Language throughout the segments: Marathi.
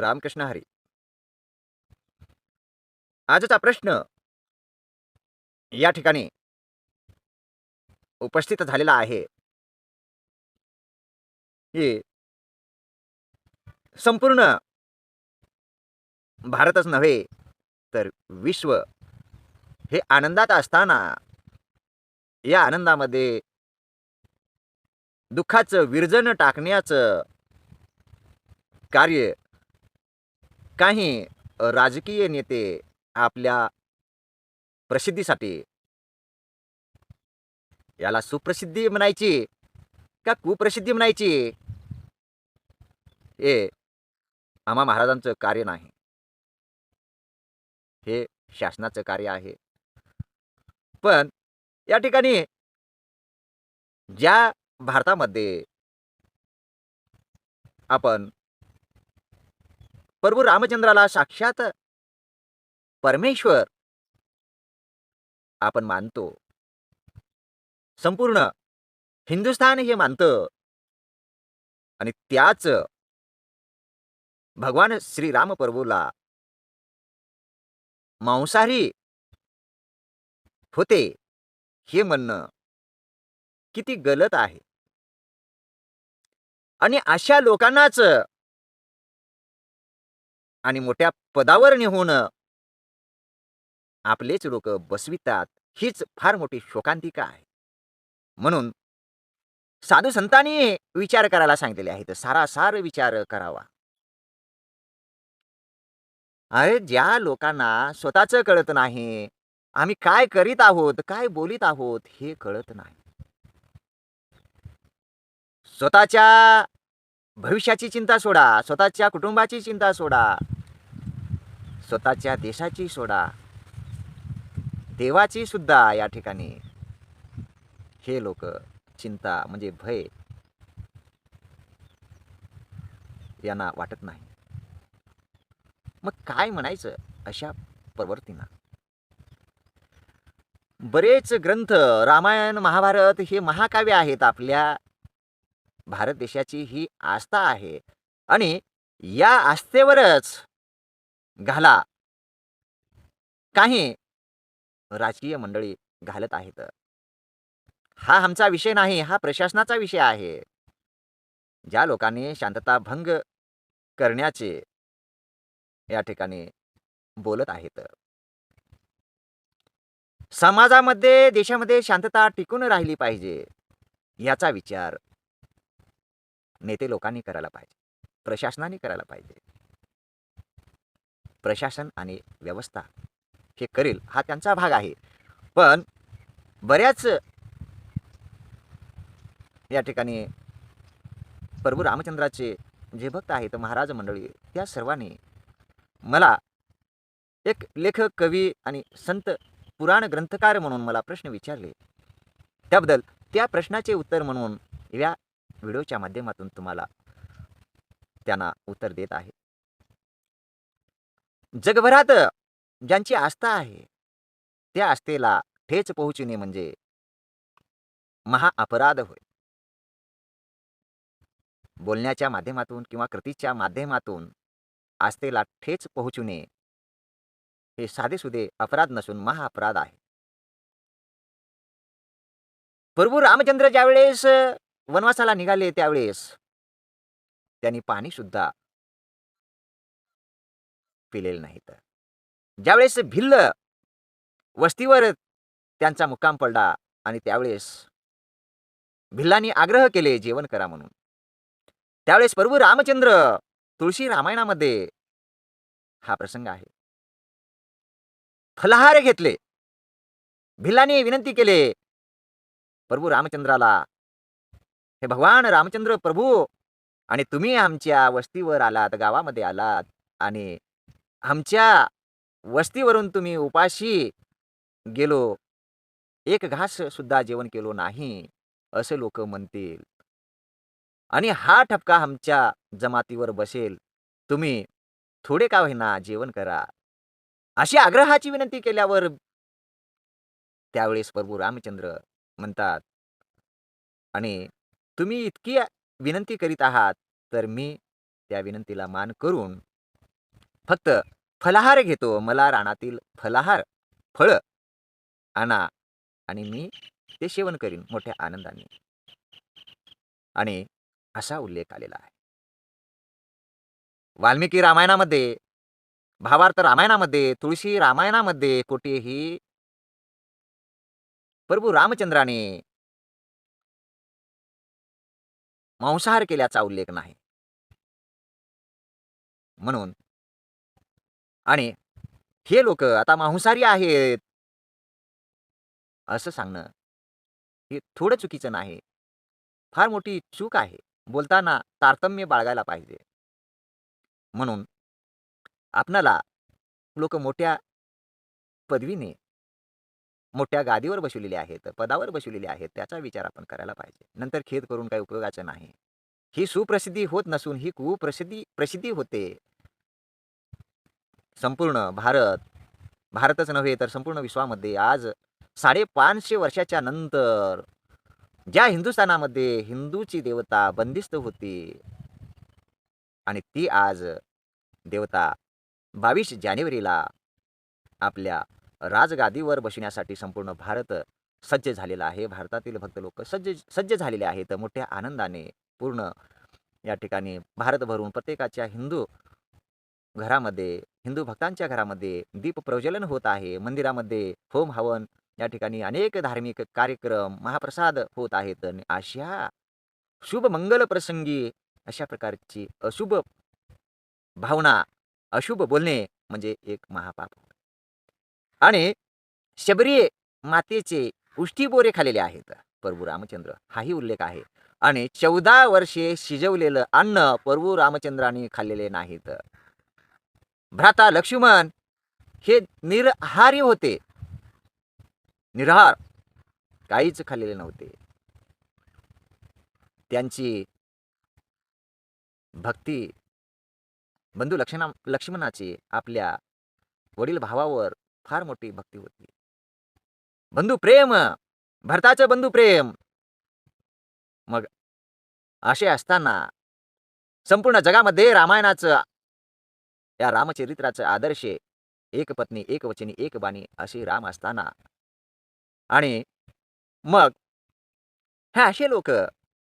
रामकृष्ण हरी. आजचा प्रश्न या ठिकाणी उपस्थित झालेला आहे. की संपूर्ण भारतच नव्हे, तर विश्व हे आनंदात असताना या आनंदामध्ये दुःखाचं विरजन टाकण्याचं कार्य काही राजकीय नेते आपल्या प्रसिद्धीसाठी याला सुप्रसिद्धी म्हणायची का कुप्रसिद्धी म्हणायची? हे आम्हा महाराजांचं कार्य नाही. हे शासनाचं कार्य आहे. पण या ठिकाणी ज्या भारतामध्ये आपण प्रभू रामचंद्राला साक्षात परमेश्वर आपण मानतो. संपूर्ण हिंदुस्थान हे मानतं. आणि त्याच भगवान श्रीराम प्रभूला मांसाहारी होते हे म्हणणं किती गलत आहे. आणि अशा लोकांनाच आणि मोठ्या पदावर नेऊन आपलेच लोक बसवितात. हीच फार मोठी शोकांतिका आहे. म्हणून साधू संतांनी विचार करायला सांगितलेले आहेत. सारासार विचार करावा. अरे ज्या लोकांना स्वतःचं कळत नाही, आम्ही काय करीत आहोत, काय बोलीत आहोत हे कळत नाही. स्वतःच्या भविष्याची चिंता सोडा, स्वतःच्या कुटुंबाची चिंता सोडा, स्वतःच्या देशाची सोडा, देवाची सुद्धा या ठिकाणी हे लोक चिंता म्हणजे भय यांना वाटत नाही. मग काय म्हणायचं अशा प्रवृत्तींना? बरेच ग्रंथ रामायण, महाभारत हे महाकाव्य आहेत. आपल्या भारत देशाची ही आस्था आहे आणि या आस्थेवरच घाला काही राजकीय मंडळी घालत आहेत. हा आमचा विषय नाही, हा प्रशासनाचा विषय आहे. ज्या लोकांनी शांतता भंग करण्याचे या ठिकाणी बोलत आहेत. समाजामध्ये, देशामध्ये शांतता टिकून राहिली पाहिजे, याचा विचार नेते लोकांनी करायला पाहिजे. प्रशासनाने करायला पाहिजे. प्रशासन आणि व्यवस्था हे करेल हा त्यांचा भाग आहे. पण बऱ्याच या ठिकाणी प्रभू रामचंद्राचे जे भक्त आहेत, महाराज मंडळी त्या सर्वांनी मला एक लेखक, कवी आणि संत, पुराण ग्रंथकार म्हणून मला प्रश्न विचारले. त्याबद्दल त्या प्रश्नाचे उत्तर म्हणून या व्हिडिओच्या माध्यमातून तुम्हाला त्यांना उत्तर देत आहे. जगभरात ज्यांची आस्था आहे, त्या आस्थेला ठेच पोहोचणे म्हणजे महाअपराध होय. बोलण्याच्या माध्यमातून किंवा कृतीच्या माध्यमातून आस्थेला ठेच पोहोचणे हे साधेसुधे अपराध नसून महाअपराध आहे. प्रभू रामचंद्र ज्यावेळेस वनवासाला निघाले त्यावेळेस त्यांनी पाणी सुद्धा पिलेलं तर ज्यावेळेस भिल्ल वस्तीवर त्यांचा मुक्काम पडला आणि त्यावेळेस भिल्लांनी आग्रह केले जेवण करा म्हणून. त्यावेळेस प्रभू रामचंद्र तुळशी रामायणामध्ये हा प्रसंग आहे. फलाहार घेतले. भिल्लांनी विनंती केले प्रभू रामचंद्राला, हे भगवान रामचंद्र प्रभू आणि तुम्ही आमच्या वस्तीवर आलात, गावामध्ये आलात आणि आमच्या वस्तीवरून तुम्ही उपाशी गेलो. एक घास सुद्धा जेवण केलो नाही, असं लोक म्हणतील. आणि हा ठपका आमच्या जमातीवर बसेल. तुम्ही थोडे का होईना जेवण करा. अशी आग्रहाची विनंती केल्यावर त्यावेळेस प्रभू रामचंद्र म्हणतात आणि तुम्ही इतकी विनंती करीत आहात, तर मी त्या विनंतीला मान करून फक्त फलाहार घेतो. मला रानातील फलाहार फळ आणा आणि मी ते सेवन करीन मोठ्या आनंदाने. आणि असा उल्लेख आलेला आहे. वाल्मिकी रामायणामध्ये भावार्थ रामायणामध्ये तुळशी रामायणामध्ये कुठेही प्रभू रामचंद्राने मांसाहार केल्याचा उल्लेख नाही. म्हणून. आणि हे लोक आता मांसाहारी आहेत. असं सांगणं हे थोडं चुकीचं नाही. फार मोठी चूक आहे. बोलताना तारतम्य बाळगायला पाहिजे. म्हणून आपणाला लोक मोठ्या पदवीने मोठ्या गादीवर बसवलेले आहेत पदावर बसवलेले आहेत त्याचा विचार आपण करायला पाहिजे. नंतर खेद करून काही उपयोगाचं नाही. ही सुप्रसिद्धी होत नसून ही कुप्रसिद्धी प्रसिद्धी होते. संपूर्ण भारत भारतच नव्हे तर संपूर्ण विश्वामध्ये आज साडेपाचशे वर्षाच्या नंतर ज्या हिंदुस्थानामध्ये हिंदूची देवता बंदिस्त होती आणि ती आज देवता बावीस जानेवारीला आपल्या राजगादीवर बसण्यासाठी संपूर्ण भारत सज्ज झालेला आहे. भारतातील भक्त लोक सज्ज सज्ज झालेले आहेत. मोठ्या आनंदाने पूर्ण या ठिकाणी भारतभरून प्रत्येकाच्या हिंदू घरामध्ये हिंदू भक्तांच्या घरामध्ये दीप प्रज्वलन होत आहे. मंदिरामध्ये होम हवन या ठिकाणी अनेक धार्मिक कार्यक्रम महाप्रसाद होत आहेत. आणि अशा शुभ मंगल प्रसंगी अशा प्रकारची अशुभ भावना अशुभ बोलणे म्हणजे एक महापाप आणि शबरी मातेचे उष्टी बोरे खालेले आहेत प्रभू रामचंद्र. हाही उल्लेख आहे. आणि चौदा वर्षे शिजवलेलं अन्न प्रभू रामचंद्राने खाल्लेले नाहीत. भ्राता लक्ष्मण हे निरहारी होते. निरहार. काहीच खाल्लेले नव्हते. त्यांची भक्ती बंधू लक्ष्मणा लक्ष्मणाची आपल्या वडील भावावर फार मोठी भक्ती होती. बंधू प्रेम भरताचं बंधू प्रेम. मग असे असताना संपूर्ण जगामध्ये रामायणाचं या रामचरित्राचं आदर्श एक पत्नी एक वचनी एक बाणी असे राम असताना आणि मग हे असे लोक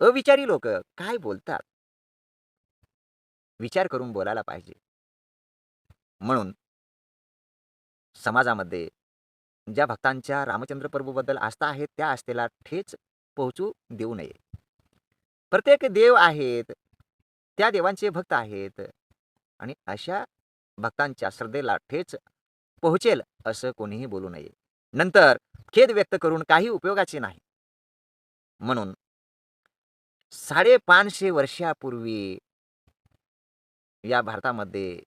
अविचारी लोक काय बोलतात? विचार करून बोलायला पाहिजे. म्हणून समाजामध्ये. ज्या भक्तांच्या रामचंद्र प्रभूबद्दल आस्था आहे त्या आस्थेला ठेच पोहोचू देऊ नये. प्रत्येक देव आहेत त्या देवांचे भक्त आहेत आणि अशा भक्तांच्या श्रद्धेला ठेच पोहोचेल असं कोणीही बोलू नये. नंतर खेद व्यक्त करून काही उपयोगाचे नाही. म्हणून साडेपाचशे वर्षापूर्वी या भारतामध्ये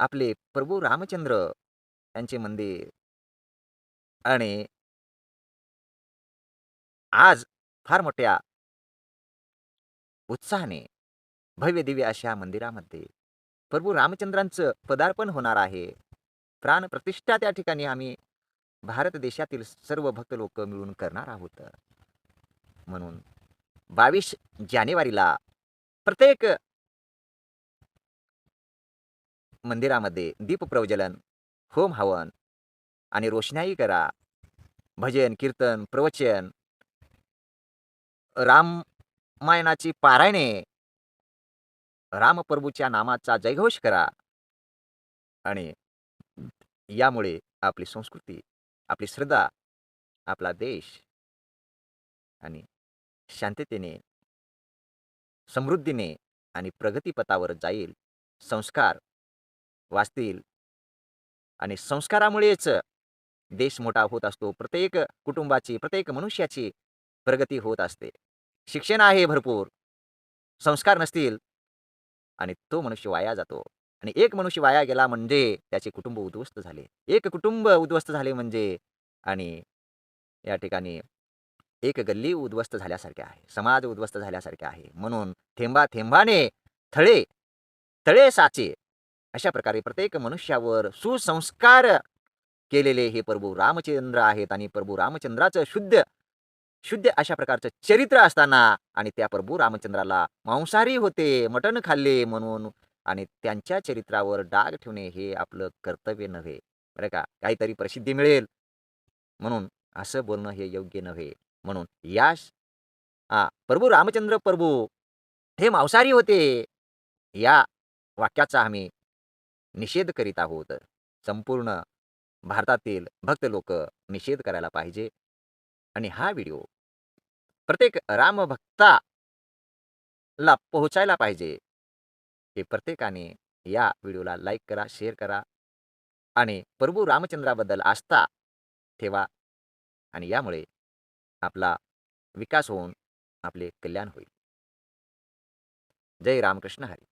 आपले प्रभू रामचंद्र यांचे मंदिर. आणि आज फार मोठ्या उत्साहाने भव्य दिव्य अशा मंदिरामध्ये प्रभू रामचंद्रांचं पदार्पण होणार आहे. प्राण प्रतिष्ठा त्या ठिकाणी आम्ही भारत देशातील सर्व भक्त लोक मिळून करणार आहोत. म्हणून बावीस जानेवारीला प्रत्येक मंदिरामध्ये दीप प्रज्वलन होम हवन आणि रोषणाई करा. भजन कीर्तन प्रवचन रामायणाची पारायणे. रामप्रभूच्या नामाचा जयघोष करा. आणि यामुळे आपली संस्कृती आपली श्रद्धा आपला देश आणि शांततेने समृद्धीने आणि प्रगतीपथावर जाईल. संस्कार वाचतील. आणि संस्कारामुळेच देश मोठा होत असतो. प्रत्येक कुटुंबाची प्रत्येक मनुष्याची प्रगती होत असते. शिक्षण आहे भरपूर. संस्कार नसतील आणि तो मनुष्य वाया जातो. आणि एक मनुष्य वाया गेला म्हणजे त्याचे कुटुंब उद्ध्वस्त झाले. एक कुटुंब उद्ध्वस्त झाले म्हणजे आणि या ठिकाणी एक गल्ली उद्ध्वस्त झाल्यासारखे आहे. समाज उद्ध्वस्त झाल्यासारखे आहे. म्हणून थेंबा थेंबाने थळे तळे साचे अशा प्रकारे प्रत्येक मनुष्यावर सुसंस्कार केलेले हे प्रभू रामचंद्र आहेत आणि प्रभू रामचंद्राचं शुद्ध शुद्ध अशा प्रकारचं चरित्र असताना आणि त्या प्रभू रामचंद्राला मांसाहारी होते मटण खाल्ले म्हणून आणि त्यांच्या चरित्रावर डाग ठेवणे हे आपलं कर्तव्य नव्हे. बरं का? काहीतरी प्रसिद्धी मिळेल म्हणून असं बोलणं हे योग्य नव्हे. म्हणून याश हा प्रभू रामचंद्र प्रभू हे मांसाहारी होते या वाक्याचा आम्ही निषेध करीत आहोत. संपूर्ण भारतातील भक्त लोक निषेध करायला पाहिजे. आणि हा व्हिडिओ प्रत्येक रामभक्ताला पोहोचायला पाहिजे. की प्रत्येकाने या व्हिडिओला लाईक करा शेअर करा आणि प्रभू रामचंद्राबद्दल आस्था ठेवा आणि यामुळे आपला विकास होऊन आपले कल्याण होईल. जय रामकृष्ण हरी.